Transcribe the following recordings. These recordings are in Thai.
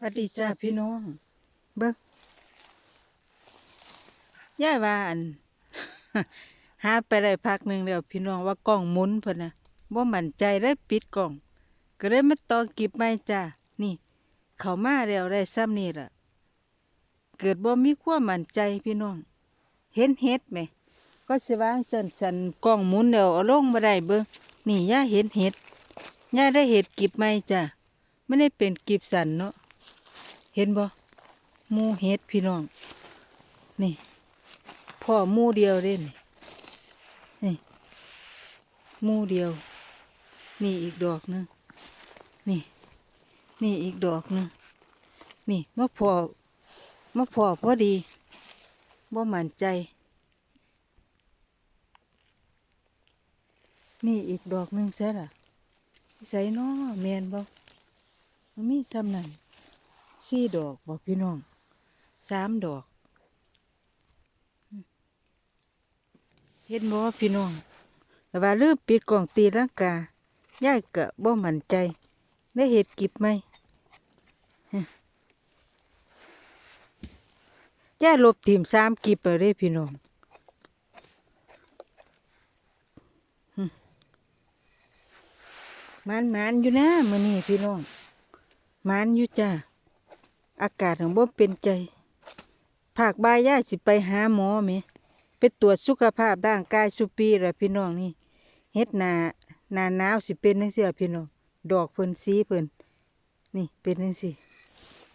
สวัสดีจ้าพี่น้อง เบิ้งย่าวาอันหาไปได้พักหนึ่งแล้วพี่น้องว่ากล้องหมุนเพิ่นนะบ่ามั่นใจได้ปิดกล้อง ก็เลยมาต่อกิบใหม่จ้านี่ เขามาแล้วได้ซ้ำนี่ล่ะ เกิดบ่มีความมั่นใจพี่น้อง เห็นเฮ็ดไหม ก็สิวางจันสันกล้องหมุนแล้วเอาลงบ่ได้เบิ่งนี่ย่าเห็นเห็ดย่าได้เห็ดกิบใหม่จ้าไม่ได้เป็นกิบสันเนาะ เห็นบ่มูเห็ดพี่น้อง นี่พ่อมูเดียวเด้นี่นี่มูเดียว นี่อีกดอกหนึงนี่ นี่อีกดอกหนึงนี่มะพร้าวมะพร้าวพอดีบ่มั่นใจ นี่อีกดอกหนึงใช่ล่ะใส่น้อแมนบ่มันมีซ้ำนั่น สี่ดอกบอกพี่น้องสามดอกเห็นบ่พี่น้องแต่ว่าลืมปิดกล่องตีร่างกายายกะบ่มั่นใจ ได้เห็ดกิบไหมฮะยายลบทีมสามกิบไปเลยพี่น้องมันมันอยู่นะมือนี้พี่น้องมันอยู่จ้า อากาศของบ่เป็นใจภาคบ่ายย่ายสิไปหาหมอแหมไปตรวจสุขภาพร่างกายสุปีละพี่น้องนี่เฮ็ดนาหนาหนาวสิเป็นจังซี่พี่น้องดอกเพิ่นสีเพิ่นนี่เป็นจังซี่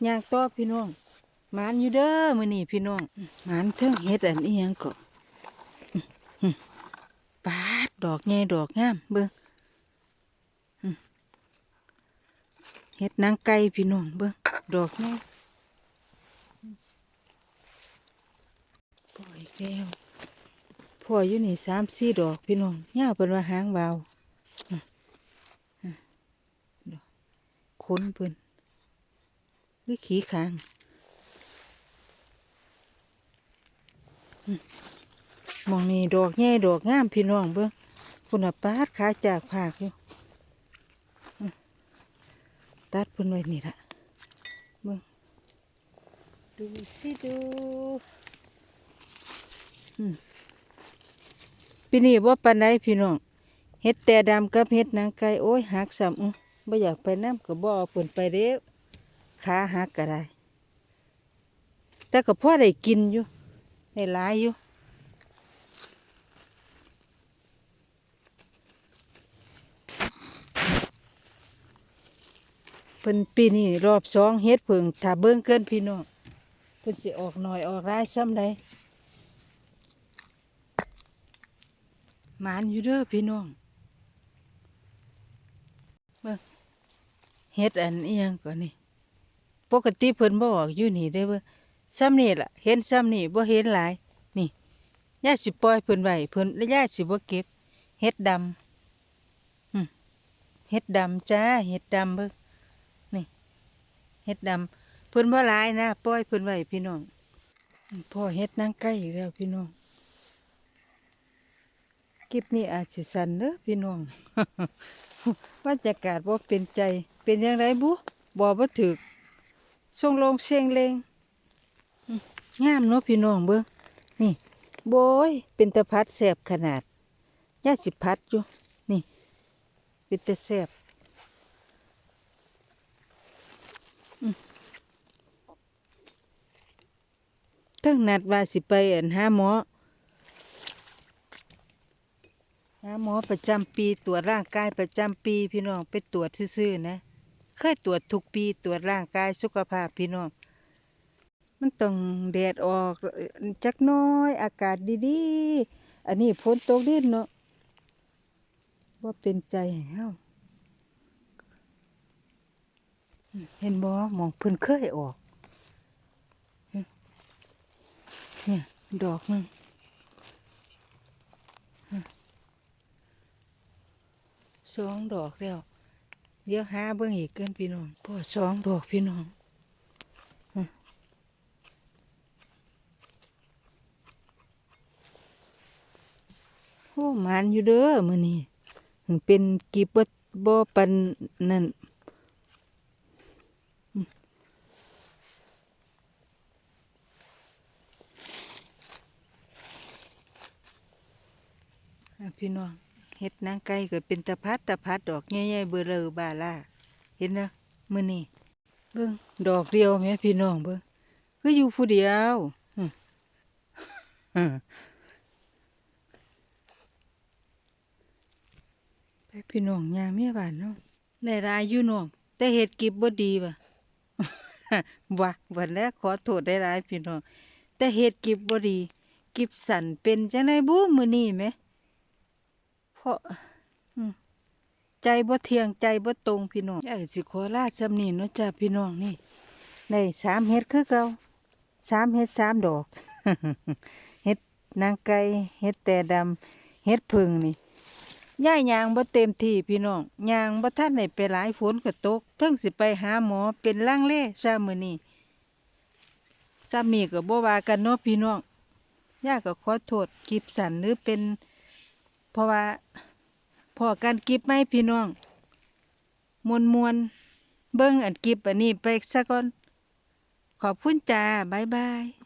ย่างต่อพี่น้องหมานอยู่เด้อมื้อนี้พี่น้องหมานเทิงเฮ็ดอันอีหยังก็อื้อหือปาดดอกใหญ่ดอกงามเบิ่งอื้อเฮ็ดนางไก่พี่น้องเบิ่งดอกใหญ่ พ่ออีก แล้วพ่ออยู่นี่สามสี่ดอกพี่น้องย่าเป็นว่าหางเบาอืมอืมดอกขนเพิ่นหรือขี้คางมองนี่ดอกใหญ่ดอกงามพี่น้องเบิ่งคุณอาปาดขาจากผากอยู่ตัดเพิ่นไว้นี่ละเบิ่งดูสิดู ปีนี้ว่าปานใดพี่น้องเฮ็ดแต่ดำกับเฮ็ดนังไก่โอ้ยหักซ้ำอื้อบ่อยากไปน้ำก็บ่อเปิ่นไปเด้วขาหักก็ได้ แต่ก็พอได้กินอยู่ได้หลายอยู่เพิ่นปีนี้รอบสองเฮ็ดเพิ่งถ้าเบิ่งเกินพี่น้องเพิ่นสิออกหน่อยออกร้ายซ้ำใด หมานอยู่เด้อพี่น้องเบิ่งเฮ็ดอันอียังก่อนนี่ปกติเพิ่นบ่ออกอยู่นี่ได้เบิ่งซ้ำนี่ล่ะ เห็นซ้ำนี่บ่เห็นหลาย นี่ย่าสิปล่อยเพิ่นไว้เพิ่นแล้วย่าสิบ่เก็บ เฮ็ดดำอืมเฮ็ดดำจ้าเฮ็ดดำเบิ่งนี่เฮ็ดดำเพิ่นบ่หลายนะปล่อยเพิ่นไว้พี่น้องพ่อเฮ็ดนางไก่อีกแล้วพี่น้อง คลิปนี้อาจสิสันเด้อพี่น้องบรรยากาศบ่เป็นใจ เป็นยังไงบุบ่บ่ถึกส่งลงเสียงเลงงามเนาะพี่น้องเบิ่งนี่โบยเป็นตะพัดแสบขนาดย่าสิพัดอยู่นี่ เป็นตะแสบทั้งนัดว่าสิไปอันห้าหมอ หาหมอประจำปีตรวจร่างกายประจำปีพี่น้องไปตรวจซื่อๆนะ เคยตรวจทุกปีตรวจร่างกายสุขภาพพี่น้อง มันต้องแดดออกจักน้อยอากาศดีๆ อันนี้ฝนตกดินเนาะว่าเป็นใจให้เฮาเห็นบ่มองเพิ่นเคยออก เนี่ย ดอกหนึ สองดอกแล้วเดี๋ยวหาเบื้องอีกเกินพี่น้องก็สองดอกพี่น้องโอ้มานอยู่เด้อมือนี่เป็นกีบบ่ปันนั่นพี่น้อง เฮ็ดนางไก่ก็เป็นตะพัดตะพัดดอกใหญ่ๆเบอเรอบาล่าเห็นนะมือนี้เบิ่งดอกเดียวแม่พี่น้องเบิ่งคือยู่ผู้เดียวไปพี่น้องยาเมียบ้านเนาะได้รายอยู่น้องแต่เฮ็ดกิบบ่ดีว่ะว่าวันแรกขอโทษได้หลายพี่น้องแต่เฮ็ดกิบบ่ดี กิบสันเป็นจังไดบูมือนี้แหม เพราะใจบ่เทียงใจบ่ตรงพี่น้องอยากสิขอลาซำนี้เนาะจ้าพี่น้องนี่ได้สามเฮ็ดคือเก่าสามเฮ็ดสามดอกเฮ็ดนางไก่เฮ็ดแต่ดำเฮ็ดผึ่งนี่ย่ายยางบ่เต็มที่พี่น้องยางบ่ทันได้ไปหลายฝนก็ตกเทิงสิไปหาหมอเป็นลังเลซะมื้อนี้ซ้ำนี้ก็บ่ว่ากันเนาะพี่น้องย่าก็ขอโทษกิบสันหรือเป็น เพราะว่าพอการกิบไม่พี่น้อง มวนมวนเบิ้งอันกิบอันนี้ไปซะก่อน ขอบคุณจ้า บ๊ายบาย